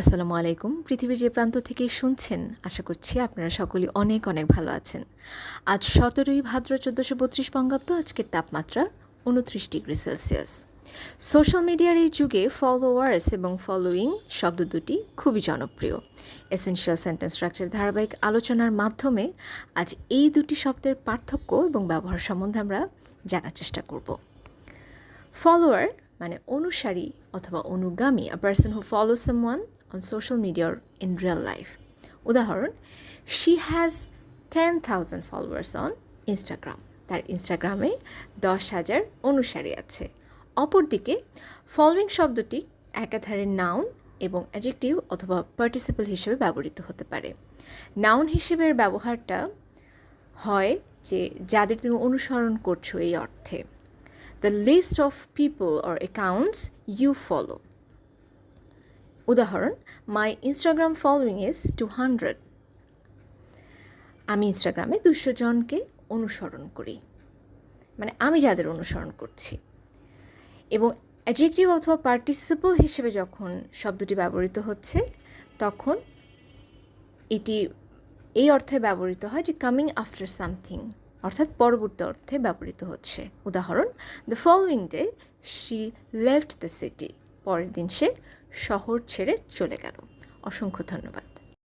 আসসালামু আলাইকুম। পৃথিবীর যে প্রান্ত থেকেই শুনছেন, আশা করছি আপনারা সকলেই অনেক অনেক ভালো আছেন। আজ সতেরোই ভাদ্র চোদ্দোশো বত্রিশ বঙ্গাব্দ, আজকের তাপমাত্রা উনত্রিশ ডিগ্রি সেলসিয়াস। সোশ্যাল মিডিয়ার এই যুগে ফলোয়ার্স এবং ফলোয়িং শব্দ দুটি খুবই জনপ্রিয়। এসেনশিয়াল সেন্টেন্স স্ট্রাকচার ধারাবাহিক আলোচনার মাধ্যমে আজ এই দুটি শব্দের পার্থক্য এবং ব্যবহার সম্বন্ধে আমরা জানার চেষ্টা করব। ফলোয়ার মানে অনুসারী অথবা অনুগামী a person who follow someone on social media in real life উদাহরণ she has ten thousand followers on Instagram তার ইনস্টাগ্রামে দশ হাজার অনুসারী আছে। অপরদিকে ফলোয়িং শব্দটি একাধারে নাউন এবং অ্যাজেক্টিভ অথবা পার্টিসিপল হিসেবে ব্যবহৃত হতে পারে। নাউন হিসেবের ব্যবহারটা হয় যে, যাদের তুমি অনুসরণ করছ এই অর্থে। The list of people or accounts you follow. উদাহরণ my Instagram following is two hundred আমি ইনস্টাগ্রামে দুশো জনকে অনুসরণ করি। মানে আমি যাদের অনুসরণ করছি। এবং অ্যাডজেক্টিভ অথবা পার্টিসিপল হিসেবে যখন শব্দটি ব্যবহৃত হচ্ছে, তখন এটি এই অর্থে ব্যবহৃত হয় যে কামিং আফটার সামথিং অর্থাৎ পরবর্তী অর্থে ব্যবহৃত হচ্ছে। উদাহরণ the following day she left the city পরের দিন সে শহর ছেড়ে চলে গেল। অসংখ্য ধন্যবাদ।